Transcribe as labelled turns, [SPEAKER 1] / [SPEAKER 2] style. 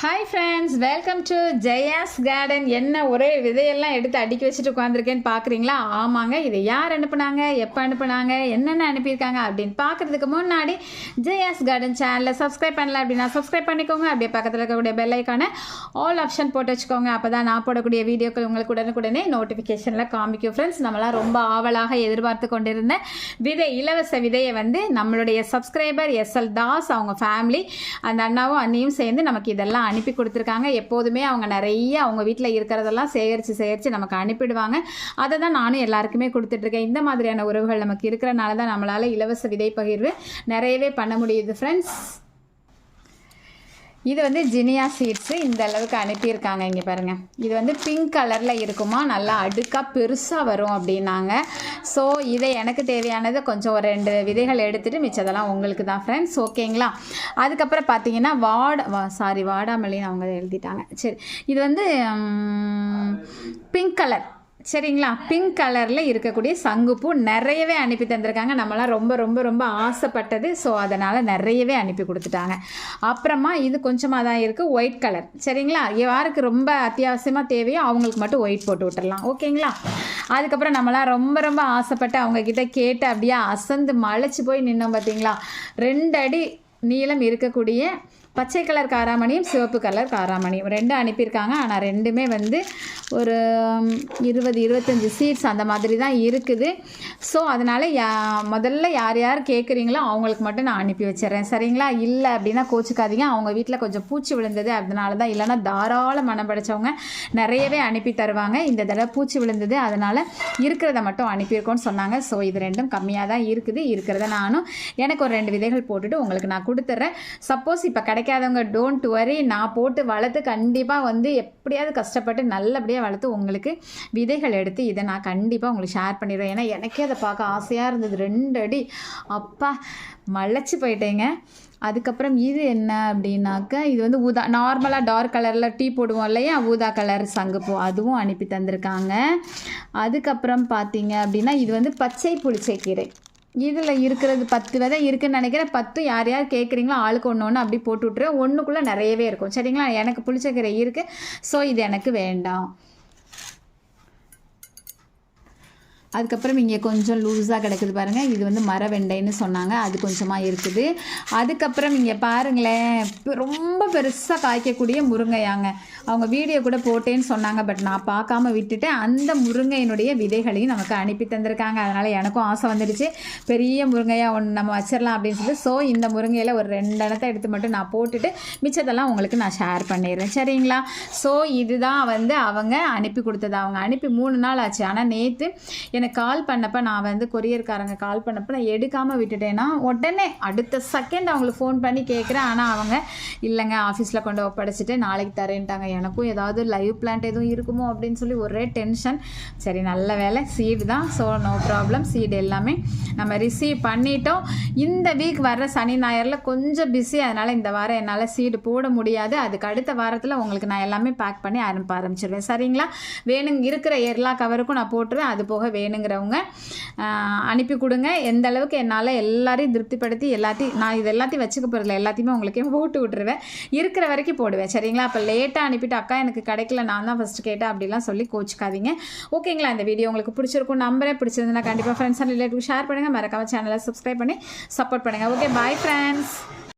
[SPEAKER 1] Hi friends welcome to Jaya's garden என்ன ஒரே விதையெல்லாம் எடுத்து அடுக்கி வச்சுட்டு உட்காந்துருக்கேன்னு பார்க்குறீங்களா? ஆமாங்க. இதை யார் அனுப்புனாங்க? எப்போ அனுப்புனாங்க? என்னென்ன அனுப்பியிருக்காங்க அப்படின்னு பார்க்குறதுக்கு முன்னாடி ஜெயாஸ் கார்டன் சேனலை சப்ஸ்கிரைப் பண்ணல அப்படின்னா சப்ஸ்கிரைப் பண்ணிக்கோங்க. அப்படியே பக்கத்தில் இருக்கக்கூடிய பெல் ஆல் ஆப்ஷன் போட்டு வச்சுக்கோங்க. அப்போ தான் நான் போடக்கூடிய வீடியோக்கள் உங்களுக்கு உடனுக்குடனே நோட்டிஃபிகேஷனில் காமிக்கும். ஃப்ரெண்ட்ஸ் நம்மளாம் ரொம்ப ஆவலாக எதிர்பார்த்து கொண்டிருந்த விதை இலவச விதையை வந்து நம்மளுடைய சப்ஸ்கிரைபர் எஸ்எல் தாஸ் அவங்க ஃபேமிலி அந்த அண்ணாவும் அண்ணியும் சேர்ந்து நமக்கு இதெல்லாம் அனுப்பி கொடுத்துருக்காங்க. எப்போதுமே அவங்க நிறைய அவங்க வீட்டில் இருக்கிறதெல்லாம் சேகரித்து சேகரித்து நமக்கு அனுப்பிடுவாங்க. அதை தான் நானும் எல்லாருக்குமே கொடுத்துட்ருக்கேன். இந்த மாதிரியான உறவுகள் நமக்கு இருக்கிறனால தான் நம்மளால் இலவச விதை பகிர்வு நிறையவே பண்ண முடியுது ஃப்ரெண்ட்ஸ் இது வந்து ஜினியா சீட்ஸு இந்த அளவுக்கு அனுப்பியிருக்காங்க இங்கே பாருங்கள் இது வந்து பிங்க் கலரில் இருக்குமா? நல்லா அடுக்காக பெருசாக வரும் அப்படின்னாங்க. ஸோ இதை எனக்கு தேவையானது கொஞ்சம் ஒரு ரெண்டு விதைகள் எடுத்துகிட்டு மிச்சதெல்லாம் உங்களுக்கு தான் ஃப்ரெண்ட்ஸ் ஓகேங்களா அதுக்கப்புறம் பார்த்தீங்கன்னா வாட வா சாரி வாடாமல்லின்னு அவங்க எழுதிட்டாங்க. சரி. இது வந்து பிங்க் கலர் சரிங்களா? பிங்க் கலரில் இருக்கக்கூடிய சங்குப்பூ நிறையவே அனுப்பி தந்திருக்காங்க. நம்மளாம் ரொம்ப ரொம்ப ரொம்ப ஆசைப்பட்டது. ஸோ அதனால் நிறையவே அனுப்பி கொடுத்துட்டாங்க. அப்புறமா இது கொஞ்சமாக தான் இருக்குது ஒயிட் கலர் சரிங்களா? யாருக்கு ரொம்ப அத்தியாவசியமாக தேவையோ அவங்களுக்கு மட்டும் ஒயிட் போட்டு விட்டுடலாம் ஓகேங்களா? அதுக்கப்புறம் நம்மளாம் ரொம்ப ரொம்ப ஆசைப்பட்டு அவங்கக்கிட்ட கேட்டு அப்படியே அசந்து மலைச்சு போய் நின்னோம் பார்த்தீங்களா ரெண்டு அடி நீளம் இருக்கக்கூடிய பச்சை கலர் காராமணியும் சிவப்பு கலர் காராமணியும். ரெண்டு அனுப்பியிருக்காங்க. ஆனால் ரெண்டுமே வந்து ஒரு இருபது இருபத்தஞ்சி சீட்ஸ் அந்த மாதிரி தான் இருக்குது. ஸோ அதனால் யா முதல்ல யார் யார் கேட்குறீங்களோ அவங்களுக்கு மட்டும் நான் அனுப்பி வச்சிடறேன். சரிங்களா? இல்லை அப்படின்னா கோச்சிக்காதீங்க. அவங்க வீட்டில் கொஞ்சம் பூச்சி விழுந்தது அதனால தான். இல்லைனா தாராள மனம் படைச்சவங்க நிறையவே அனுப்பி தருவாங்க. இந்த தடவை பூச்சி விழுந்தது அதனால் இருக்கிறத மட்டும் அனுப்பியிருக்கோன்னு சொன்னாங்க. ஸோ இது ரெண்டும் கம்மியாக தான் இருக்குது. இருக்கிறத நானும் எனக்கு ஒரு ரெண்டு விதைகள் போட்டுட்டு உங்களுக்கு நான் கொடுத்துட்றேன். சப்போஸ் இப்போ கடை கிடைக்காதவங்க டோன்ட் வரி நான் போட்டு வளர்த்து கண்டிப்பாக வந்து எப்படியாவது கஷ்டப்பட்டு நல்லபடியாக வளர்த்து உங்களுக்கு விதைகள் எடுத்து இதை நான் கண்டிப்பாக உங்களுக்கு ஷேர் பண்ணிடுவேன் ஏன்னா எனக்கே அதை பார்க்க ஆசையாக இருந்தது. ரெண்டு அடி. அப்பா மலைச்சு போயிட்டேங்க. அதுக்கப்புறம் இது என்ன அப்படின்னாக்க இது வந்து ஊதா நார்மலாக டார்க் கலரில் டீ போடுவோம் இல்லையா? ஊதா கலர் சங்குப்பூ அதுவும் அனுப்பி தந்திருக்காங்க. அதுக்கப்புறம் பார்த்தீங்க அப்படின்னா இது வந்து பச்சை புளிச்சை கீரை. இதில் இருக்கிறது பத்து விதை இருக்குதுன்னு நினைக்கிறேன் பத்து யார் யார் கேட்குறீங்களோ ஆளுக்கு ஒன்று ஒன்று அப்படி போட்டு விட்ருவேன் ஒன்றுக்குள்ளே நிறையவே இருக்கும். சரிங்களா? எனக்கு புளிச்சக்கீரை இருக்குது ஸோ இது எனக்கு வேண்டாம். அதுக்கப்புறம் இங்கே கொஞ்சம் லூஸாக கிடக்குது பாருங்கள் இது வந்து மர வெண்டைன்னு சொன்னாங்க. அது கொஞ்சமாக இருக்குது. அதுக்கப்புறம் இங்கே பாருங்களேன். ரொம்ப பெருசாக காய்க்கக்கூடிய முருங்கையாங்க. அவங்க வீடியோ கூட போட்டேன்னு சொன்னாங்க. பட் நான் பார்க்காம விட்டுட்டேன். அந்த முருங்கையினுடைய விதைகளையும் நமக்கு அனுப்பி தந்திருக்காங்க. அதனால் எனக்கும் ஆசை வந்துடுச்சு பெரிய முருங்கையாக ஒன்று நம்ம வச்சிடலாம் அப்படின்னு சொல்லி ஸோ இந்த முருங்கையில் ஒரு ரெண்டு இடத்த எடுத்து மட்டும் நான் போட்டுட்டு மிச்சத்தெல்லாம் உங்களுக்கு நான் ஷேர் பண்ணிடுறேன். சரிங்களா? ஸோ இதுதான் வந்து அவங்க அனுப்பி கொடுத்தது. அவங்க அனுப்பி மூணு நாள் ஆச்சு. ஆனால் நேற்று எனக்கு கால் பண்ணப்போ நான் வந்து கொரியர்காரங்க கால் பண்ணப்போ நான் எடுக்காமல் விட்டுட்டேன்னா உடனே அடுத்த செகண்ட் அவங்களுக்கு ஃபோன் பண்ணி கேட்குறேன் ஆனால் அவங்க இல்லைங்க ஆஃபீஸில் கொண்டு ஒப்படைச்சிட்டு நாளைக்கு தரேன்ட்டாங்க. எனக்கும் ஏதாவது லைவ் பிளான்ட் எதுவும் இருக்குமோ? அப்படின்னு சொல்லி ஒரே டென்ஷன் சரி நல்ல வேலை சீடு தான். ஸோ நோ ப்ராப்ளம் சீடு எல்லாமே நம்ம ரிசீவ் பண்ணிட்டோம். இந்த வீக் வர்ற சனி ஞாயிறில் கொஞ்சம் பிஸி அதனால் இந்த வாரம் என்னால் சீடு போட முடியாது. அதுக்கு அடுத்த வாரத்தில் உங்களுக்கு நான் எல்லாமே பேக் பண்ணி ஆரம்ப ஆரம்பிச்சிடுவேன் சரிங்களா? வேணுங்க இருக்கிற எல்லா கவருக்கும் நான் போட்டுருவேன். அது போக வேணும் வேணுங்கிறவங்க அனுப்பி கொடுங்க. எந்த அளவுக்கு என்னால் எல்லாரையும் திருப்திப்படுத்தி எல்லாத்தையும் நான் இது எல்லாத்தையும் வச்சுக்க போகிறதில்ல எல்லாத்தையுமே உங்களுக்கே போட்டு விட்டுருவேன். இருக்கிற வரைக்கும் போடுவேன். சரிங்களா? அப்போ லேட்டாக அனுப்பிட்டு அக்கா எனக்கு கிடைக்கல. நான் தான் ஃபஸ்ட்டு கேட்டேன். அப்படிலாம் சொல்லி கோச்சிக்காதீங்க. ஓகேங்களா? இந்த வீடியோ உங்களுக்கு பிடிச்சிருக்கும். நம்பரே பிடிச்சிருந்தா கண்டிப்பாக ஃப்ரெண்ட்ஸ் அண்ட் ரிலேட்டிவ் ஷேர் பண்ணுங்கள் மறக்காம சேனலை சப்ஸ்கிரைப் பண்ணி சப்போர்ட் பண்ணுங்கள் ஓகே பாய் ஃப்ரெண்ட்ஸ்